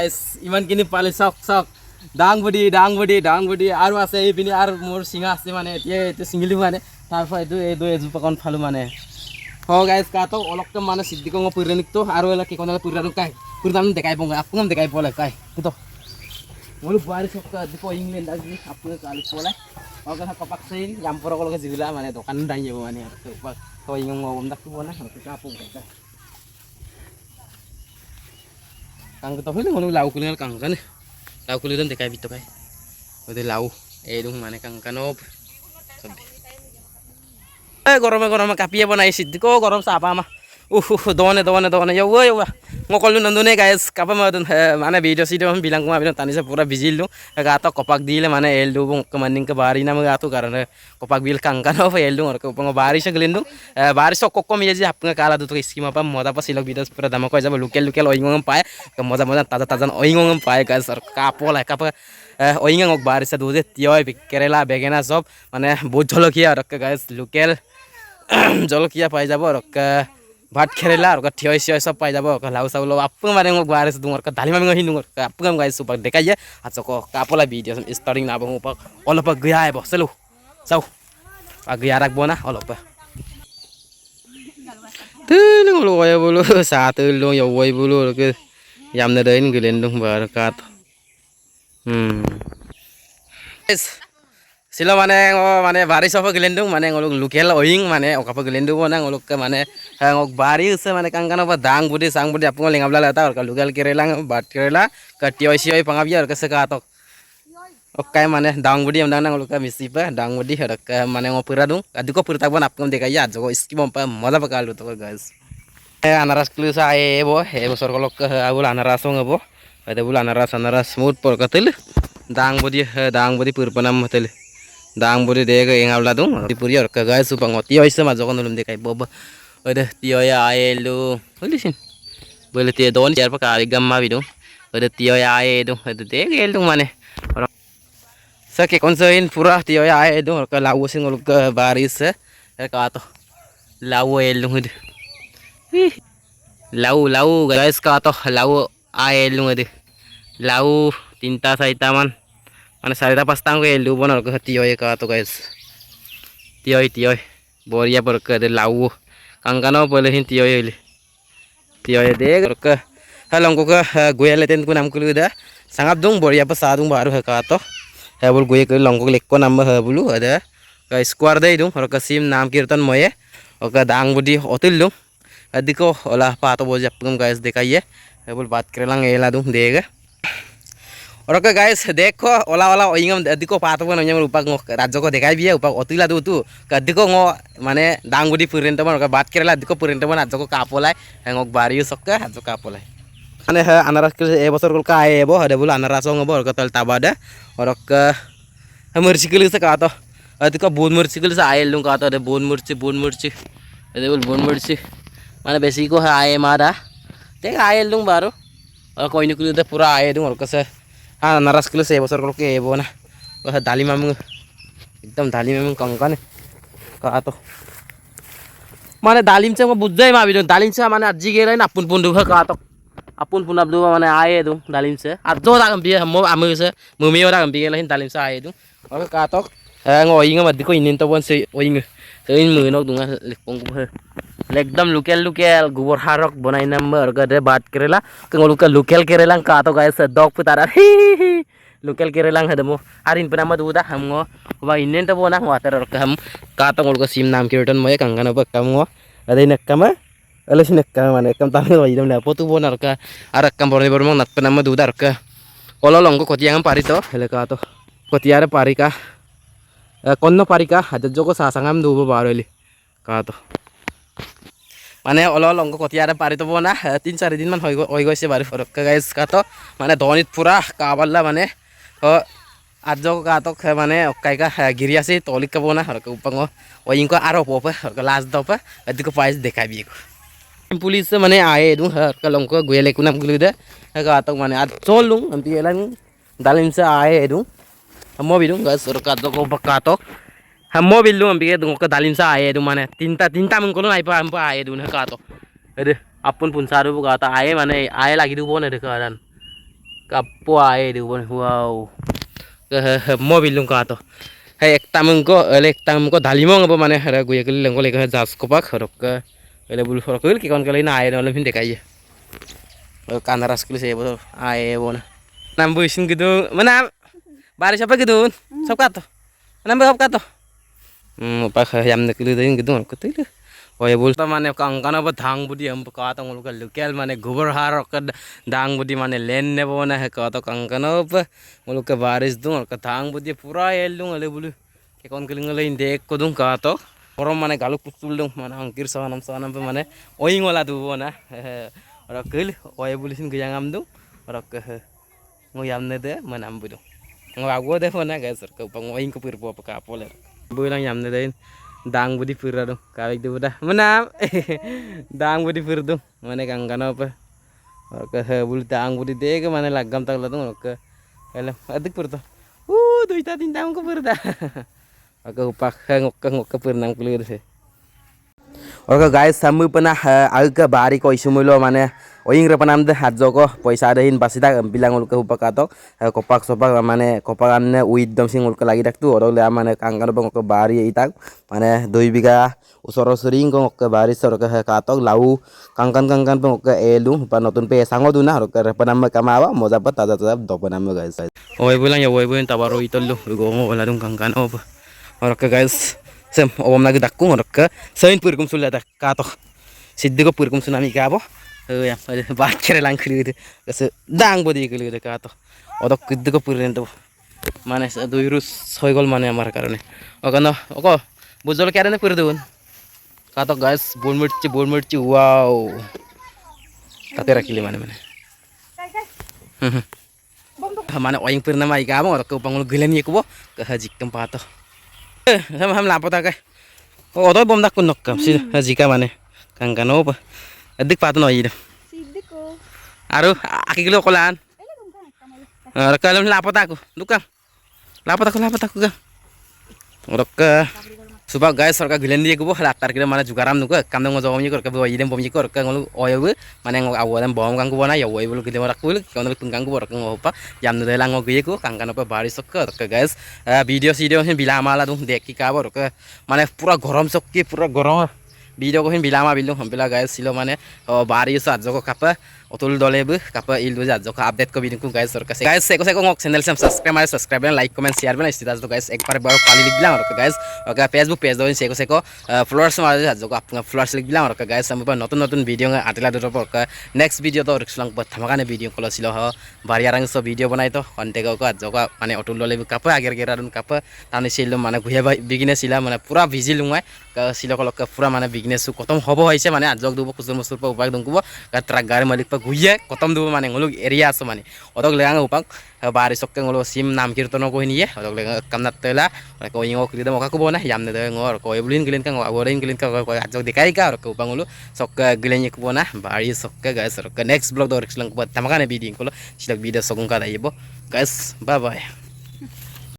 গাইছ ইমানখিনি পালে চাওক চাওক ডাংবডি ডাংবডি ডাংবডি আৰু আছে এইপিনে, আৰু মোৰ চিঙা আছে মানে এতিয়া এইটো ছিঙিলোঁ মানে। তাৰপৰা এইটো এইটো এজোপাকণ ফালোঁ মানে। হ গাইছ কাটো, অলপকে মানে সিদ্দিকো পুরানিকতো আৰু এলা কি কোনা পুরানো কাই পুরানো দেখাই পঙ্গ আপঙ্গম দেখাই পলে কাই kuto Mulu buari sok ke di po England lagi apa kali pole Oke aku paksain nyampur kalau ke jila mana tuh kan danya mana tuh pak kau ingin lau kuliah kang kan lau kuliah dan dekai bitu kai udah lau eh dong mana kang kanop Eh গরমে গরমে কাপিয়ে বনাইছি কো গরম চাহ পা দনে দনে দনে you you মই ক'লোঁ নন্দনে guys কাপা মই মানে ko nga tanis pura bizil no gato kopak dile mana eldo bong kemaning ke bari na mga ato karena kopak bil kang kano pa eldo ngor ko pang bari sa glindo bari so kokko mi ji apna kala do to skima pa moda pa silog videos pura dama ko jaba local local oingong pae ka moda moda taza taza oingong pae guys আর কাপলা কাপা ওইঙা মোক বারিসা দুধে তিয়য় কেরেলা বেগেনা সব মানে বহুত জলকীয়া আর guys local জলকীয়া পাই যাব আর ভাত খেৰেলা আৰু থিয় চিয় চব পাই যাব লাউ চাউল আপং মানে মোক বাৰে দুঙৰ দালি মামি হিন্দু আপং গাই চুপাক দেখাই যে আচ্ছা ক কাপলা ভিডিঅ' ষ্টাৰ্টিং নাব মোক অলপ গিয়া আহিব চালো চাওঁ গিয়া ৰাখব না অলপ Tulung lu ya bulu satu lu ya woi bulu ke yam na dain gelendung barakat. Hmm. Guys, sila মানে মানে বাৰী চফ গেলেণ্ডো মানে অলপ লোকেল অয়িং মানে অকাপ গেলেণ্ডো মানে অলপ মানে ngok bari use মানে kangkano dang budi sang budi apung lingab lala ta ka lugal kerelang bat kerela ka tioi sioi pangabia ka sekatok okai মানে dang budi am dang nang ka misi pa dang budi harak মানে ngopura dung adiko purta bon apung dekai ya jogo skimom pa মজা pa kalu to guys anaras klus ae ebo e bosor kolok abul anaras ong ebo ada bul anaras anaras smooth por katil dang budi dang budi purpanam hotel dang budi dega engabla dung puri or ka guys upang tioi sama jogon ulum dekai bob ada tio ya aelu polisin boleh tio don jar pak ari gamma bidu ada tio ya aelu ada deg elu mane sa ke konsoin pura tio ya aelu ka lau sing ul ka baris ka to lau elu hud lau lau guys ka to lau aelu hud lau tinta saita man মানে mana sarita pas tangko ya lu bono ke tio ya kato guys. Tio ya tio ya boria berke de lau. Kangkano boleh hin tio ya li tio ya deh berke halong kuka eh, gue leten ku nam kulu da. sangat dong boria pas sadung baru ke kato ya bul gue ke longko lekko ha bulu ada. Guys kuar deh dong ka sim nam kirtan moye. Oke dang budi hotel dong adiko olah pato bojap pengum guys dekai ye. ya bul bat kerelang ya dong deh dong dega Oke guys, দেখো ওলা ওলা ওইঙম দিকো পাতো বন ওইঙম উপাক রাজ্যকো দেখাই বিয়ে উপাক অতুলা দু তু। দিকো ঙ মানে ডাংগুদি পুরেন্ট বন বাদ কেরালা দিকো পুরেন্ট বন রাজ্যকো কাপলাই হ্যাঙক বাড়িও সক্কা রাজ্য কাপলাই মানে হ্যাঁ আনারাস এবছর কলকা আয় এবো হদে বলে আনারাস হব ওরক তল তাবাদে। ওরক মির্চি কিলিসে কাতো। দিকো বোন মির্চি কিলিসে আয় এলুম কাতো দে বোন মির্চি বোন মির্চি এদে বল বোন মির্চি। মানে বেশি কো আয় মারা। দেখ আয় এলুম বারো। আর কইনি কুলিতে পুরা আয় এদুম ওর কাছে ah naras kilo saya, besar kalau ke bona wah dali mamung একদম ডালিম এবং কঙ্কানে কাতো মানে ডালিম চা মই বুঝাই মাবি ডালিম চা মানে আজি গেলে আপুন পুন দুখ কাতো আপুন পুন আবদু মানে আয়ে দু ডালিম চা আর জো দাগম বিয়ে মো আমি সে মুমিও দাগম বিয়ে লাহিন ডালিম চা আয়ে দু ওকে কাতো ngồi ingam adi ko inin to bon se oing tein mu nok dunga lekpong ko একদম লোকেল লোকেল গোবর সারক বনাই গদে বাদ কেরেলা কেঙ্গলুকে লোকেল কেরেলাং কাতো গাইছে দক পুতারা হি হি লোকেল কেরেলাং হেদমো আরিন পেনামা দুদা হামগো বা ইন্নেন তো বনা ওয়াটার রকম কাতো ngolko sim nam kirtan moye kangana ba kamgo adai nakama ala sin nakama mane kam tami wa idam na potu bonar ka arak kam borni bormong nat penama duda ka olo longko kotiang pari to hele ka to kotiare pari ka konno pari ka ada jogo sasangam dubo baroli ka to মানে অলপ অঙ্ক কটিয়াৰে পাৰি থ'ব না তিনি চাৰিদিনমান হৈ হৈ গৈছে বাৰু ফৰককৈ গাইজ কাটো মানে ধনীত পূৰা কাবাল্লা মানে আৰ্য কাটক মানে কাইকা গিৰি আছে তলিক কাব না হৰকে উপাং ওইংক আর অপে হরকে লাজ দপে এদিকে পাইস দেখাবি পুলিশ মানে আয়ে এদু হরকে লঙ্ক গুয়ে লেকু নাম গুলি দে কাটক মানে আর চলুং আমি এলাং দালিমসে আয়ে এদু মবিদুং গাছ কাটক কাটক Hamo bilu ambike dung ke dalim sa aye dung mana tinta tinta mengkono nai pa ampa aye dung ka to. Ede apun pun saru bu kata aye mana aye lagi du bon ede keadaan. kapo ay di bon wow ke mobil lung ka to hay ek tamung ko ele ek tamung ko dalimong apa mane hara guye kali lengko lega jas ko pak rok ke ele bul rok ke ki kon kali na ay baris apa gitu sab ka to nam ba ka to hmm pak yam ne kali dein gitu ko tu ওই বলতো মানে কাঙ্কানা বা ধাং buddy আম কত মুলক local মানে গোবর হার দাং buddy মানে লেন নেব না হে কত কাঙ্কানা মুলক বারিশ দুং ধাং বুদি পুরা এল দুং আলে বলু এখন কলিং আলে দেখ কদুং কত গরম মানে গালু পুতুল দুং মানে আঙ্কির সাহানাম সাহানাম মানে ওইং ওলা দুবো না আর কল ওই বলিসিন গিয়াং আম দুং আর ngo yam ne de manam budu ngo agwo de fona ga sar ko pang oing ko pir po pa ka pole bu lang yam de dang budi pir adu ka du buda manam dang budi pir du mane kang gana pa ka bul dang budi de ke mane laggam tak ladung ka ele adik pir to uh du ita tin dang ko pir da ka upak ngok ka ngok ka pir nang plir se okay guys সামু পানা আগকে বাড়ি কইসুমুলো মানে ওইংরে পানাম দে হাত jug পয়সা দেহিন বাসি থাক bilang ulke upakatok kopak sopak মানে kopak amne দম Singh ulke lagi daktu orole মানে kangkan bang ke bari itak মানে দুই বিঘা ওচৰ ওচৰিং কং অকে বাৰি সৰকে হে কাটক লাউ কাংকান কাংকান পং অকে এলু বা নতুন পে সাঙ্গ দুনা হরকে রেপনাম কামাবা মজা পা তাজা তাজা দপনাম গাইস ওই বুলাং ওই বুলাং তাবারো ইতল্লু গো ওলা dung kangkan op হরকে guys sem om lagi dakku horke sein purkum sulla dakkato siddigo purkum sunami gabo খুলি গেছে কাছে ডাং বদি গেলে গেছে কাতো অত কিদ্দিকে পুরে নেব মানে দুই রুস হয়ে গেল মানে আমার কারণে ওখানে ওক বুঝল কেন পুরে দেবুন কাতো গাছ বোন মিটছি বোন মিটছি ওয়াও তাতে রাখিলি মানে মানে হুম হুম মানে ওয়িং পুরে নামা ইকা আমো ওকে পাঙ্গুল গিলে নিয়ে কুবো জিকম পাতো odoy bom dak kunok kam si jika মানে kangkano edik patno ayida aru aki gelo kolan raka lem lapot aku. Duka lapot aku lapot aku ga raka suba guys raka gilen dia gubo halakar kira mana juga ram duka kamu mau bom jikor kabi wai dem bom jikor kang ngolu oil bu mana yang awo dem bom kang gubo na ya oil bu kidem raka bulu kamu ngolu kung kang gubo raka apa. Opa jam nude lang ngok gue ku kang kang opa bari eh, sok ke guys. Video video ini bilang malah dong dek mana pura garam sok pura garam video' কহিন বিলামা বিলু হম্পিলা guys ছিল মানে বাড়ি আজকে কাপা অতুল দলে কাপা ইল বুঝে আজকে আপডেট কবি নিকু গাইজ ওর কাছে গাইজ সেকো সেকো চ্যানেল সাম subscribe subscribe like comment share Ben status তো গাইজ একবার বড় পালি লিখ দিলাম ওর গাইজ ওকে ফেসবুক পেজ দইন সেকো সেকো ফলোয়ার্স মারে আজকে আপনার ফলোয়ার্স লিখ দিলাম ওর গাইজ আমি নতুন নতুন ভিডিও আটিলা দুটো পর নেক্সট ভিডিও তো রিক্সলাং থামাকানে ভিডিও কল ছিল হ বাড়ি আরাং সব ভিডিও বানাই তো কন্টেক্ট আজকে মানে অতুল দলে কাপা, আগের গেরারুন কাপা তাহলে ছিল মানে ঘুরিয়ে বিগিনে ছিল মানে পুরা ভিজি লুঙাই ছিল কলক পুরা মানে বিগনেস খতম হব হয়েছে মানে আজক দিব খুচুর মুচুর পা উপাক দংকুব ট্রাক গাড়ি মালিক পা ঘুরিয়ে খতম দিব মানে ngoluk এরিয়া আছে মানে অতক লেগাং উপাক বারি সক্কে ngolo sim নাম কীর্তন কই নিয়ে অতক লেগাং কামনাত তেলা ko ingo krida mo kakubo na yam na ngor ko ebulin gilin ka agorin gilin ka ko ajok dikai ka ko bangulu sok gilin ko na bari sok guys next vlog do rexlang ko tamakane video ko silak video sokong ka daibo guys bye bye